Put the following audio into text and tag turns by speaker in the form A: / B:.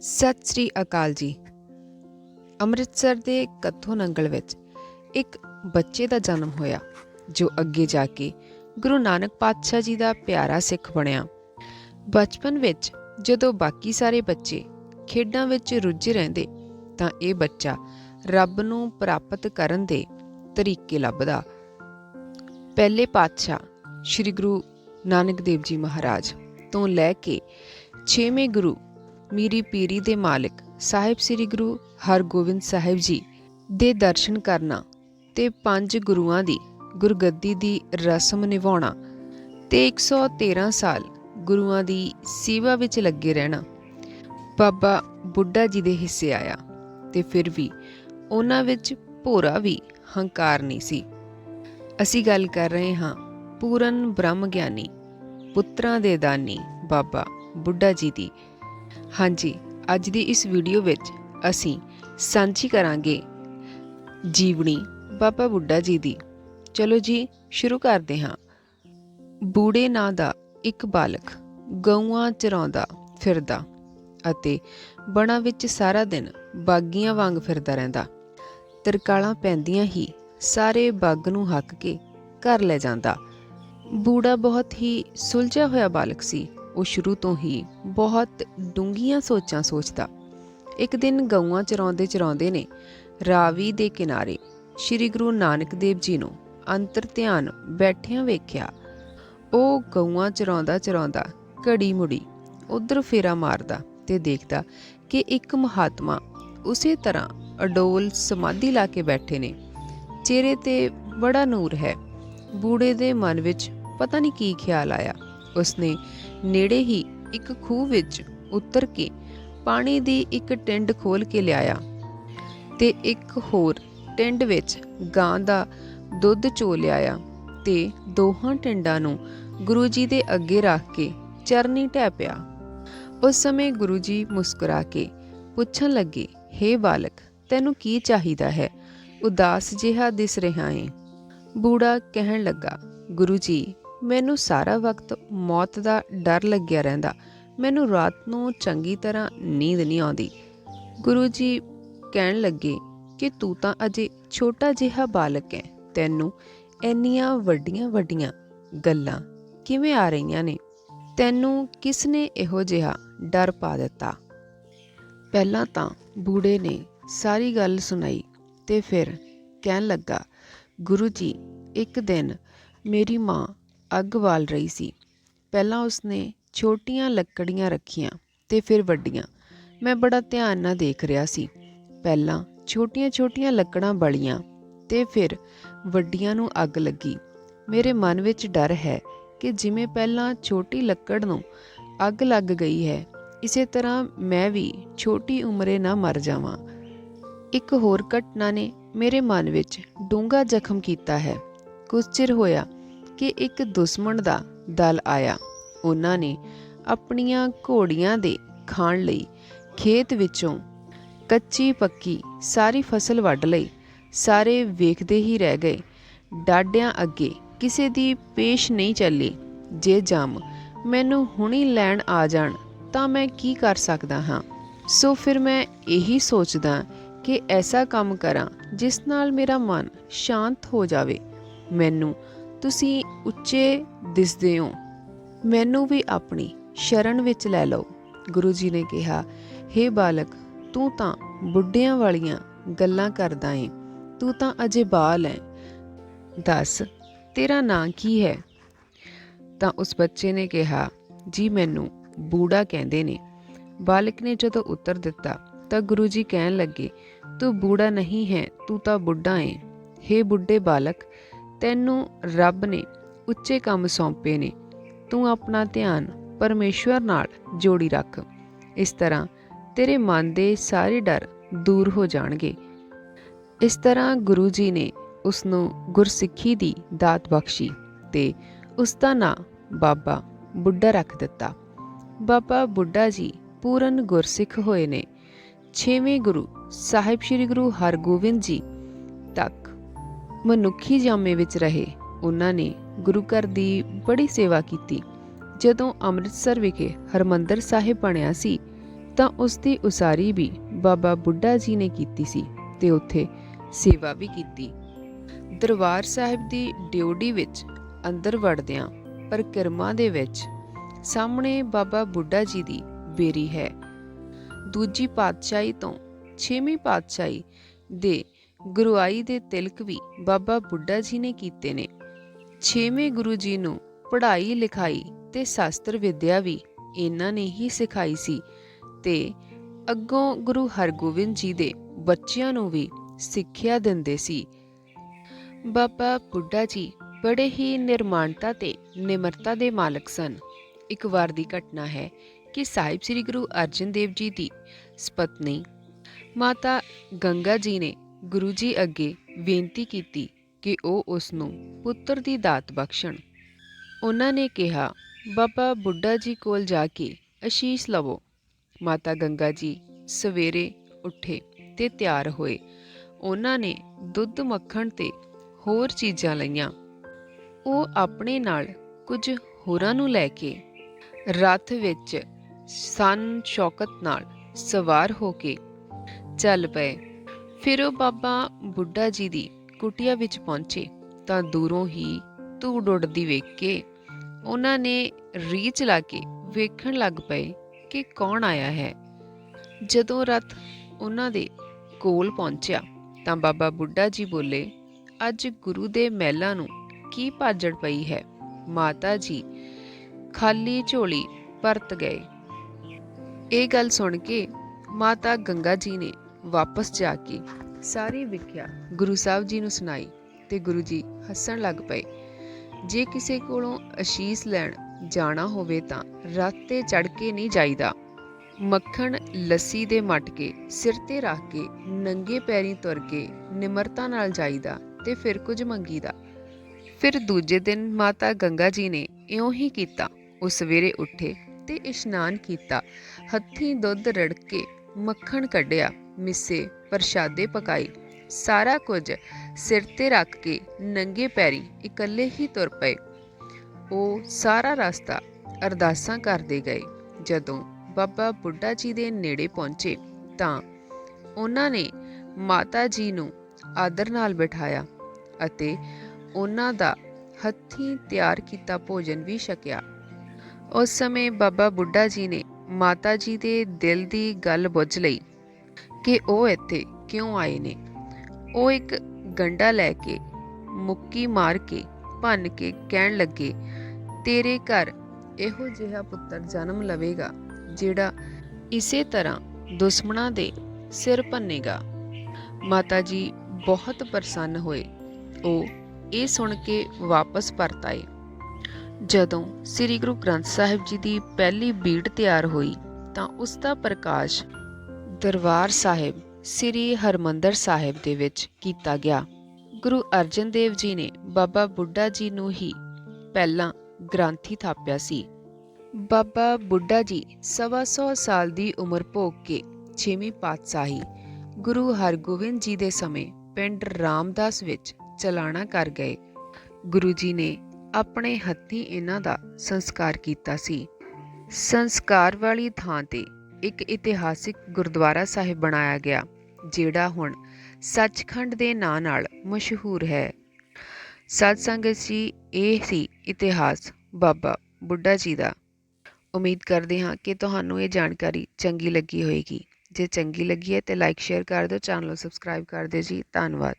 A: ਸਤਿ ਸ੍ਰੀ ਅਕਾਲ ਜੀ। ਅੰਮ੍ਰਿਤਸਰ ਦੇ ਕੱਥੋ ਨੰਗਲ ਵਿੱਚ ਇੱਕ ਬੱਚੇ ਦਾ ਜਨਮ ਹੋਇਆ, ਜੋ ਅੱਗੇ ਜਾ ਕੇ ਗੁਰੂ ਨਾਨਕ ਪਾਤਸ਼ਾਹ ਜੀ ਦਾ ਪਿਆਰਾ ਸਿੱਖ ਬਣਿਆ। ਬਚਪਨ ਵਿੱਚ ਜਦੋਂ ਬਾਕੀ ਸਾਰੇ ਬੱਚੇ ਖੇਡਾਂ ਵਿੱਚ ਰੁੱਝੇ ਰਹਿੰਦੇ, ਤਾਂ ਇਹ ਬੱਚਾ ਰੱਬ ਨੂੰ ਪ੍ਰਾਪਤ ਕਰਨ ਦੇ ਤਰੀਕੇ ਲੱਭਦਾ। ਪਹਿਲੇ ਪਾਤਸ਼ਾਹ ਸ੍ਰੀ ਗੁਰੂ ਨਾਨਕ ਦੇਵ ਜੀ ਮਹਾਰਾਜ ਤੋਂ ਲੈ ਕੇ ਛੇਵੇਂ ਗੁਰੂ ਮੀਰੀ ਪੀਰੀ ਦੇ ਮਾਲਕ ਸਾਹਿਬ ਸ੍ਰੀ ਗੁਰੂ ਹਰਗੋਬਿੰਦ ਸਾਹਿਬ ਜੀ ਦੇ ਦਰਸ਼ਨ ਕਰਨਾ ਤੇ ਪੰਜ ਗੁਰੂਆਂ ਦੀ ਗੁਰਗੱਦੀ ਦੀ ਰਸਮ ਨਿਭਾਉਣਾ ਤੇ 113 ਸਾਲ ਗੁਰੂਆਂ ਦੀ ਸੇਵਾ ਵਿੱਚ ਲੱਗੇ ਰਹਿਣਾ। ਬਾਬਾ ਬੁੱਢਾ ਜੀ ਦੇ ਹਿੱਸੇ ਆਇਆ ਤੇ ਫਿਰ ਵੀ ਉਹਨਾਂ ਵਿੱਚ ਭੋਰਾ ਵੀ ਹੰਕਾਰ ਨਹੀਂ ਸੀ। ਅਸੀਂ ਗੱਲ ਕਰ ਰਹੇ ਹਾਂ ਪੂਰਨ ਬ੍ਰਹਮ ਗਿਆਨੀ ਪੁੱਤਰਾਂ ਦੇ ਦਾਨੀ ਬਾਬਾ ਬੁੱਢਾ ਜੀ ਦੀ ਹਾਂਜੀ, ਅੱਜ ਦੀ ਇਸ ਵੀਡੀਓ ਵਿੱਚ ਅਸੀਂ ਸਾਂਝੀ ਕਰਾਂਗੇ ਜੀਵਨੀ ਬਾਬਾ ਬੁੱਢਾ ਜੀ ਦੀ। ਚਲੋ ਜੀ, ਸ਼ੁਰੂ ਕਰਦੇ ਹਾਂ। ਬੂੜੇ ਨਾਂ ਦਾ ਇੱਕ ਬਾਲਕ ਗਊਆਂ ਚਰਾਉਂਦਾ ਫਿਰਦਾ ਅਤੇ ਬਣਾ ਵਿੱਚ ਸਾਰਾ ਦਿਨ ਬਾਗੀਆਂ ਵਾਂਗ ਫਿਰਦਾ ਰਹਿੰਦਾ। ਤਰਕਾਲਾਂ ਪੈਂਦੀਆਂ ਹੀ ਸਾਰੇ ਬਾਗ ਨੂੰ ਹੱਕ ਕੇ ਘਰ ਲੈ ਜਾਂਦਾ। ਬੂੜਾ ਬਹੁਤ ਹੀ ਸੁਲਝਿਆ ਹੋਇਆ ਬਾਲਕ ਸੀ। ਉਹ ਸ਼ੁਰੂ ਤੋਂ ਹੀ ਬਹੁਤ ਡੂੰਘੀਆਂ ਸੋਚਾਂ ਸੋਚਦਾ। ਇੱਕ ਦਿਨ ਗਊਆਂ ਚਰਾਉਂਦੇ ਚਰਾਉਂਦੇ ਨੇ ਰਾਵੀ ਦੇ ਕਿਨਾਰੇ ਸ੍ਰੀ ਗੁਰੂ ਨਾਨਕ ਦੇਵ ਜੀ ਨੂੰ ਅੰਤਰ ਧਿਆਨ ਬੈਠਿਆਂ ਵੇਖਿਆ। ਉਹ ਗਊਆਂ ਚਰਾਉਂਦਾ ਚਰਾਉਂਦਾ ਘੜੀ ਮੁੜੀ ਉਧਰ ਫੇਰਾ ਮਾਰਦਾ ਤੇ ਦੇਖਦਾ ਕਿ ਇੱਕ ਮਹਾਤਮਾ ਉਸੇ ਤਰ੍ਹਾਂ ਅਡੋਲ ਸਮਾਧੀ ਲਾ ਕੇ ਬੈਠੇ ਨੇ। ਚਿਹਰੇ ਤੇ ਬੜਾ ਨੂਰ ਹੈ। ਬੂੜੇ ਦੇ ਮਨ ਵਿੱਚ ਪਤਾ ਨਹੀਂ ਕੀ ਖਿਆਲ ਆਇਆ। ਉਸਨੇ ਨੇੜੇ ਹੀ ਇੱਕ ਖੂਹ ਵਿੱਚ ਉਤਰ ਕੇ ਪਾਣੀ ਦੀ ਇੱਕ ਟਿੰਡ ਖੋਲ ਕੇ ਲਿਆਇਆ ਤੇ ਇੱਕ ਹੋਰ ਟਿੰਡ ਵਿੱਚ ਗਾਂ ਦਾ ਦੁੱਧ ਚੋ ਲਿਆਇਆ ਤੇ ਦੋਹਾਂ ਟਿੰਡਾਂ ਨੂੰ ਗੁਰੂ ਜੀ ਦੇ ਅੱਗੇ ਰੱਖ ਕੇ ਚਰਨੀ ਢਹਿ ਪਿਆ। ਉਸ ਸਮੇਂ ਗੁਰੂ ਜੀ ਮੁਸਕਰਾ ਕੇ ਪੁੱਛਣ ਲੱਗੇ, ਹੇ ਬਾਲਕ, ਤੈਨੂੰ ਕੀ ਚਾਹੀਦਾ ਹੈ? ਉਦਾਸ ਜਿਹਾ ਦਿਸ ਰਿਹਾ ਏ। ਬੂੜਾ ਕਹਿਣ ਲੱਗਾ, ਗੁਰੂ ਜੀ ਮੈਨੂੰ ਸਾਰਾ ਵਕਤ ਮੌਤ ਦਾ ਡਰ ਲੱਗਿਆ ਰਹਿੰਦਾ। ਮੈਨੂੰ ਰਾਤ ਨੂੰ ਚੰਗੀ ਤਰ੍ਹਾਂ ਨੀਂਦ ਨਹੀਂ ਆਉਂਦੀ। ਗੁਰੂ ਜੀ ਕਹਿਣ ਲੱਗੇ ਕਿ ਤੂੰ ਤਾਂ ਅਜੇ ਛੋਟਾ ਜਿਹਾ ਬਾਲਕ ਹੈ। ਤੈਨੂੰ ਇੰਨੀਆਂ ਵੱਡੀਆਂ ਵੱਡੀਆਂ ਗੱਲਾਂ ਕਿਵੇਂ ਆ ਰਹੀਆਂ ਨੇ? ਤੈਨੂੰ ਕਿਸ ਨੇ ਇਹੋ ਜਿਹਾ ਡਰ ਪਾ ਦਿੱਤਾ? ਪਹਿਲਾਂ ਤਾਂ ਬੂੜੇ ਨੇ ਸਾਰੀ ਗੱਲ ਸੁਣਾਈ ਤੇ ਫਿਰ ਕਹਿਣ ਲੱਗਾ, ਗੁਰੂ ਜੀ, ਇੱਕ ਦਿਨ ਮੇਰੀ ਮਾਂ ਅੱਗ ਬਾਲ ਰਹੀ ਸੀ। ਪਹਿਲਾਂ ਉਸਨੇ ਛੋਟੀਆਂ ਲੱਕੜੀਆਂ ਰੱਖੀਆਂ ਤੇ ਫਿਰ ਵੱਡੀਆਂ। ਮੈਂ ਬੜਾ ਧਿਆਨ ਨਾਲ ਦੇਖ ਰਿਹਾ ਸੀ। ਪਹਿਲਾਂ ਛੋਟੀਆਂ-ਛੋਟੀਆਂ ਲੱਕੜਾਂ ਬਲੀਆਂ ਤੇ ਫਿਰ ਵੱਡੀਆਂ ਨੂੰ ਅੱਗ ਲੱਗੀ। ਮੇਰੇ ਮਨ ਵਿੱਚ ਡਰ ਹੈ ਕਿ ਜਿਵੇਂ ਪਹਿਲਾਂ ਛੋਟੀ ਲੱਕੜ ਨੂੰ ਅੱਗ ਲੱਗ ਗਈ ਹੈ, ਇਸੇ ਤਰ੍ਹਾਂ ਮੈਂ ਵੀ ਛੋਟੀ ਉਮਰੇ ਨਾ ਮਰ ਜਾਵਾਂ। ਇੱਕ ਹੋਰ ਘਟਨਾ ਨੇ ਮੇਰੇ ਮਨ ਵਿੱਚ ਡੂੰਘਾ ਜ਼ਖਮ ਕੀਤਾ ਹੈ। ਕੁਝ ਚਿਰ ਹੋਇਆ ਕਿ ਇੱਕ ਦੁਸ਼ਮਣ ਦਾ ਦਲ ਆਇਆ। ਉਹਨਾਂ ਨੇ ਆਪਣੀਆਂ ਘੋੜੀਆਂ ਦੇ ਖਾਣ ਲਈ ਖੇਤ ਵਿੱਚੋਂ ਕੱਚੀ ਪੱਕੀ ਸਾਰੀ ਫਸਲ ਵੱਢ ਲਈ। ਸਾਰੇ ਵੇਖਦੇ ਹੀ ਰਹਿ ਗਏ। ਡਾਡਿਆਂ ਅੱਗੇ ਕਿਸੇ ਦੀ ਪੇਸ਼ ਨਹੀਂ ਚੱਲੀ। ਜੇ ਜੰਮ ਮੈਨੂੰ ਹੁਣੀ ਲੈਣ ਆ ਜਾਣ, ਤਾਂ ਮੈਂ ਕੀ ਕਰ ਸਕਦਾ ਹਾਂ? ਸੋ ਫਿਰ ਮੈਂ ਇਹੀ ਸੋਚਦਾ ਕਿ ਐਸਾ ਕੰਮ ਕਰਾਂ, ਜਿਸ ਨਾਲ ਮੇਰਾ ਮਨ ਸ਼ਾਂਤ ਹੋ ਜਾਵੇ। ਮੈਨੂੰ ਤੁਸੀਂ ਉੱਚੇ ਦਿਸਦੇ ਹੋ। ਮੈਨੂੰ ਵੀ ਆਪਣੀ ਸ਼ਰਨ ਵਿੱਚ ਲੈ ਲਓ। ਗੁਰੂ ਜੀ ਨੇ ਕਿਹਾ हे ਬਾਲਕ, ਤੂੰ ਤਾਂ ਬੁੱਢਿਆਂ ਵਾਲੀਆਂ ਗੱਲਾਂ ਕਰਦਾ ਏ। ਤੂੰ ਤਾਂ ਅਜੇ ਬਾਲ ਹੈ ਦੱਸ, ਤੇਰਾ ਨਾਂ ਕੀ ਹੈ? ਤਾਂ ਉਸ ਬੱਚੇ ਨੇ ਕਿਹਾ, ਜੀ ਮੈਨੂੰ ਬੂੜਾ ਕਹਿੰਦੇ ਨੇ। ਬਾਲਕ ਨੇ ਜਦੋਂ ਉੱਤਰ ਦਿੱਤਾ, ਤਾਂ ਗੁਰੂ ਜੀ ਕਹਿਣ ਲੱਗੇ, ਤੂੰ ਬੂੜਾ ਨਹੀਂ ਹੈ, ਤੂੰ ਤਾਂ ਬੁੱਢਾ ਏ। ਹੇ ਬੁੱਢੇ ਬਾਲਕ ਤੈਨੂੰ ਰੱਬ ਨੇ ਉੱਚੇ ਕੰਮ ਸੌਂਪੇ ਨੇ। ਤੂੰ ਆਪਣਾ ਧਿਆਨ ਪਰਮੇਸ਼ਵਰ ਨਾਲ ਜੋੜੀ ਰੱਖ। ਇਸ ਤਰ੍ਹਾਂ ਤੇਰੇ ਮਨ ਦੇ ਸਾਰੇ ਡਰ ਦੂਰ ਹੋ ਜਾਣਗੇ। ਇਸ ਤਰ੍ਹਾਂ ਗੁਰੂ ਜੀ ਨੇ ਉਸ ਨੂੰ ਗੁਰਸਿੱਖੀ ਦੀ ਦਾਤ ਬਖਸ਼ੀ ਤੇ ਉਸ ਦਾ ਨਾਂ ਬਾਬਾ ਬੁੱਢਾ ਰੱਖ ਦਿੱਤਾ। ਬਾਬਾ ਬੁੱਢਾ ਜੀ ਪੂਰਨ ਗੁਰਸਿੱਖ ਹੋਏ ਨੇ। ਛੇਵੇਂ ਗੁਰੂ ਸਾਹਿਬ ਸ੍ਰੀ ਗੁਰੂ ਹਰਗੋਬਿੰਦ ਜੀ ਤੱਕ ਮਨੁੱਖੀ ਜਾਮੇ ਵਿੱਚ ਰਹੇ, ਉਹਨਾਂ ਨੇ ਗੁਰੂ ਘਰ ਦੀ ਬੜੀ ਸੇਵਾ ਕੀਤੀ। ਜਦੋਂ ਅੰਮ੍ਰਿਤਸਰ ਵਿਖੇ ਹਰਮੰਦਰ ਸਾਹਿਬ ਬਣਿਆ ਸੀ, ਤਾਂ ਉਸ ਦੀ ਉਸਾਰੀ ਵੀ ਬਾਬਾ ਬੁੱਢਾ ਜੀ ਨੇ ਕੀਤੀ ਸੀ ਤੇ ਉੱਥੇ ਸੇਵਾ ਵੀ ਕੀਤੀ। ਦਰਬਾਰ ਸਾਹਿਬ ਦੀ ਡਿਓਢੀ ਵਿੱਚ ਅੰਦਰ ਵੜਦਿਆਂ ਪਰਿਕਰਮਾ ਦੇ ਵਿੱਚ ਸਾਹਮਣੇ ਬਾਬਾ ਬੁੱਢਾ ਜੀ ਦੀ ਬੇਰੀ ਹੈ। ਦੂਜੀ ਪਾਤਸ਼ਾਹੀ ਤੋਂ ਛੇਵੀਂ ਪਾਤਸ਼ਾਹੀ ਦੇ ਗੁਰੂਆਈ ਦੇ ਤਿਲਕ ਵੀ ਬਾਬਾ ਬੁੱਢਾ ਜੀ ਨੇ ਕੀਤੇ ਨੇ। ਛੇਵੇਂ ਗੁਰੂ ਜੀ ਨੂੰ ਪੜ੍ਹਾਈ ਲਿਖਾਈ ਤੇ ਸ਼ਾਸਤਰ ਵਿਦਿਆ ਵੀ ਇਹਨਾਂ ਨੇ ਹੀ ਸਿਖਾਈ ਸੀ ਤੇ ਅੱਗੋਂ ਗੁਰੂ ਹਰਗੋਬਿੰਦ ਜੀ ਦੇ ਬੱਚਿਆਂ ਨੂੰ ਵੀ ਸਿੱਖਿਆ ਦਿੰਦੇ ਸੀ। ਬਾਬਾ ਬੁੱਢਾ ਜੀ ਬੜੇ ਹੀ ਨਿਰਮਾਣਤਾ ਤੇ ਨਿਮਰਤਾ ਦੇ ਮਾਲਕ ਸਨ। ਇੱਕ ਵਾਰ ਦੀ ਘਟਨਾ ਹੈ ਕਿ ਸਾਹਿਬ ਸ੍ਰੀ ਗੁਰੂ ਅਰਜਨ ਦੇਵ ਜੀ ਦੀ ਸਪਤਨੀ ਮਾਤਾ ਗੰਗਾ ਜੀ ਨੇ ਗੁਰੂ ਜੀ ਅੱਗੇ ਬੇਨਤੀ ਕੀਤੀ ਕਿ ਉਹ ਉਸ ਨੂੰ ਪੁੱਤਰ ਦੀ ਦਾਤ ਬਖਸ਼ਣ। ਉਹਨਾਂ ਨੇ ਕਿਹਾ, ਬਾਬਾ ਬੁੱਢਾ ਜੀ ਕੋਲ ਜਾ ਕੇ ਅਸ਼ੀਸ਼ ਲਵੋ। ਮਾਤਾ ਗੰਗਾ ਜੀ ਸਵੇਰੇ ਉੱਠੇ ਤੇ ਤਿਆਰ ਹੋਏ। ਉਹਨਾਂ ਨੇ ਦੁੱਧ ਮੱਖਣ ਤੇ ਹੋਰ ਚੀਜ਼ਾਂ ਲਈਆਂ। ਉਹ ਆਪਣੇ ਨਾਲ ਕੁਝ ਹੋਰਾਂ ਨੂੰ ਲੈ ਕੇ ਰੱਥ ਵਿੱਚ ਸਨ ਸ਼ੌਕਤ ਨਾਲ ਸਵਾਰ ਹੋ ਕੇ ਚੱਲ ਪਏ। ਫਿਰ ਉਹ ਬਾਬਾ ਬੁੱਢਾ ਜੀ ਦੀ ਕੁਟੀਆ ਵਿੱਚ ਪਹੁੰਚੇ। ਤਾਂ ਦੂਰੋਂ ਹੀ ਧੂੜ ਉੱਡਦੀ ਵੇਖ ਕੇ ਉਹਨਾਂ ਨੇ ਰੀਚ ਲਾ ਕੇ ਵੇਖਣ ਲੱਗ ਪਏ ਕਿ ਕੌਣ ਆਇਆ ਹੈ। ਜਦੋਂ ਰਥ ਉਹਨਾਂ ਦੇ ਕੋਲ ਪਹੁੰਚਿਆ ਤਾਂ ਬਾਬਾ ਬੁੱਢਾ ਜੀ ਬੋਲੇ, ਅੱਜ ਗੁਰੂ ਦੇ ਮਹਿਲਾਂ ਨੂੰ ਕੀ ਭਾਜੜ ਪਈ ਹੈ? ਮਾਤਾ ਜੀ ਖਾਲੀ ਝੋਲੀ ਪਰਤ ਗਏ। ਇਹ ਗੱਲ ਸੁਣ ਕੇ ਮਾਤਾ ਗੰਗਾ ਜੀ ਨੇ ਵਾਪਸ ਜਾ ਕੇ ਸਾਰੀ ਵਿਖਿਆ ਗੁਰੂ ਸਾਹਿਬ ਜੀ ਨੂੰ ਸੁਣਾਈ ਤੇ ਗੁਰੂ ਜੀ ਹੱਸਣ ਲੱਗ ਪਏ। ਜੇ ਕਿਸੇ ਕੋਲੋਂ ਅਸ਼ੀਸ ਲੈਣ ਜਾਣਾ ਹੋਵੇ ਤਾਂ ਰੱਥ ਤੇ ਚੜ ਕੇ ਨਹੀਂ ਜਾਈਦਾ। ਮੱਖਣ ਲੱਸੀ ਦੇ ਮਟਕੇ ਸਿਰ ਤੇ ਰੱਖ ਕੇ ਨੰਗੇ ਪੈਰੀਂ ਤੁਰ ਕੇ ਨਿਮਰਤਾ ਨਾਲ ਜਾਈਦਾ ਤੇ ਫਿਰ ਕੁਝ ਮੰਗੀਦਾ। ਫਿਰ ਦੂਜੇ ਦਿਨ ਮਾਤਾ ਗੰਗਾ ਜੀ ਨੇ ਇਉਂ ਹੀ ਕੀਤਾ। ਉਹ ਸਵੇਰੇ ਉੱਠੇ ਤੇ ਇਸ਼ਨਾਨ ਕੀਤਾ। ਹੱਥੀਂ ਦੁੱਧ ਰੜ ਕੇ ਮੱਖਣ ਕੱਢਿਆ। ਮਿੱਸੇ, ਪ੍ਰਸ਼ਾਦੇ ਪਕਾਈ ਸਾਰਾ ਕੁਝ ਸਿਰ ਤੇ ਰੱਖ ਕੇ ਨੰਗੇ ਪੈਰੀ ਇਕੱਲੇ ਹੀ ਤੁਰ ਪਏ। ਉਹ ਸਾਰਾ ਰਸਤਾ ਅਰਦਾਸਾਂ ਕਰਦੇ ਗਏ। ਜਦੋਂ ਬਾਬਾ ਬੁੱਢਾ ਜੀ ਦੇ ਨੇੜੇ ਪਹੁੰਚੇ ਤਾਂ ਉਹਨਾਂ ਨੇ ਮਾਤਾ ਜੀ ਨੂੰ ਆਦਰ ਨਾਲ ਬਿਠਾਇਆ ਅਤੇ ਉਹਨਾਂ ਦਾ ਹੱਥੀਂ ਤਿਆਰ ਕੀਤਾ ਭੋਜਨ ਵੀ ਛਕਿਆ। ਉਸ ਸਮੇਂ ਬਾਬਾ ਬੁੱਢਾ ਜੀ ਨੇ ਮਾਤਾ ਜੀ ਦੇ ਦਿਲ ਦੀ ਗੱਲ ਬੁੱਝ ਲਈ। ਕਿ ਉਹ ਇੱਥੇ ਕਿਉਂ ਆਏ ਨੇ? ਉਹ ਇੱਕ ਗੰਡਾ ਲੈ ਕੇ ਮੁੱਕੀ ਮਾਰ ਕੇ ਭੰਨ ਕੇ ਕਹਿਣ ਲੱਗੇ, ਤੇਰੇ ਘਰ ਇਹੋ ਜਿਹਾ ਪੁੱਤਰ ਜਨਮ ਲਵੇਗਾ, ਜਿਹੜਾ ਇਸੇ ਤਰ੍ਹਾਂ ਦੁਸ਼ਮਣਾਂ ਦੇ ਸਿਰ ਭੰਨੇਗਾ। ਮਾਤਾ ਜੀ ਬਹੁਤ ਪ੍ਰਸੰਨ ਹੋਏ। ਉਹ ਇਹ ਸੁਣ ਕੇ ਵਾਪਸ ਪਰਤ ਆਏ। ਜਦੋਂ ਸ੍ਰੀ ਗੁਰੂ ਗ੍ਰੰਥ ਸਾਹਿਬ ਜੀ ਦੀ ਪਹਿਲੀ ਬੀੜ ਤਿਆਰ ਹੋਈ, ਤਾਂ ਉਸ ਦਾ ਪ੍ਰਕਾਸ਼ ਦਰਬਾਰ ਸਾਹਿਬ ਸ੍ਰੀ ਹਰਮੰਦਰ ਸਾਹਿਬ ਦੇ ਵਿੱਚ ਕੀਤਾ ਗਿਆ। ਗੁਰੂ ਅਰਜਨ ਦੇਵ ਜੀ ਨੇ ਬਾਬਾ ਬੁੱਢਾ ਜੀ ਨੂੰ ਹੀ ਪਹਿਲਾਂ ਗ੍ਰੰਥੀ ਥਾਪਿਆ ਸੀ। ਬਾਬਾ ਬੁੱਢਾ ਜੀ ਸਵਾ ਸੌ ਸਾਲ ਦੀ ਉਮਰ ਭੋਗ ਕੇ ਛੇਵੀਂ ਪਾਤਸ਼ਾਹੀ ਗੁਰੂ ਹਰਗੋਬਿੰਦ ਜੀ ਦੇ ਸਮੇਂ ਪਿੰਡ ਰਾਮਦਾਸ ਵਿੱਚ ਚਲਾਣਾ ਕਰ ਗਏ। ਗੁਰੂ ਜੀ ਨੇ ਆਪਣੇ ਹੱਥੀਂ ਇਹਨਾਂ ਦਾ ਸੰਸਕਾਰ ਕੀਤਾ ਸੀ। ਸੰਸਕਾਰ ਵਾਲੀ ਥਾਂ ਤੇ ਇੱਕ ਇਤਿਹਾਸਿਕ ਗੁਰਦੁਆਰਾ ਸਾਹਿਬ ਬਣਾਇਆ ਗਿਆ, ਜਿਹੜਾ ਹੁਣ ਸੱਚਖੰਡ ਦੇ ਨਾਂ ਨਾਲ ਮਸ਼ਹੂਰ ਹੈ। ਸਤ ਸੰਗਤ ਜੀ, ਇਹ ਸੀ ਇਤਿਹਾਸ, ਬਾਬਾ ਬੁੱਢਾ ਜੀ ਦਾ। ਉਮੀਦ ਕਰਦੇ ਹਾਂ ਕਿ ਤੁਹਾਨੂੰ ਇਹ ਜਾਣਕਾਰੀ ਚੰਗੀ ਲੱਗੀ ਹੋਵੇਗੀ ਜੇ ਚੰਗੀ ਲੱਗੀ ਹੈ ਤੇ ਲਾਈਕ ਸ਼ੇਅਰ ਕਰ ਦਿਓ ਚੈਨਲ ਨੂੰ ਸਬਸਕ੍ਰਾਈਬ ਕਰ ਦਿਓ ਜੀ। ਧੰਨਵਾਦ।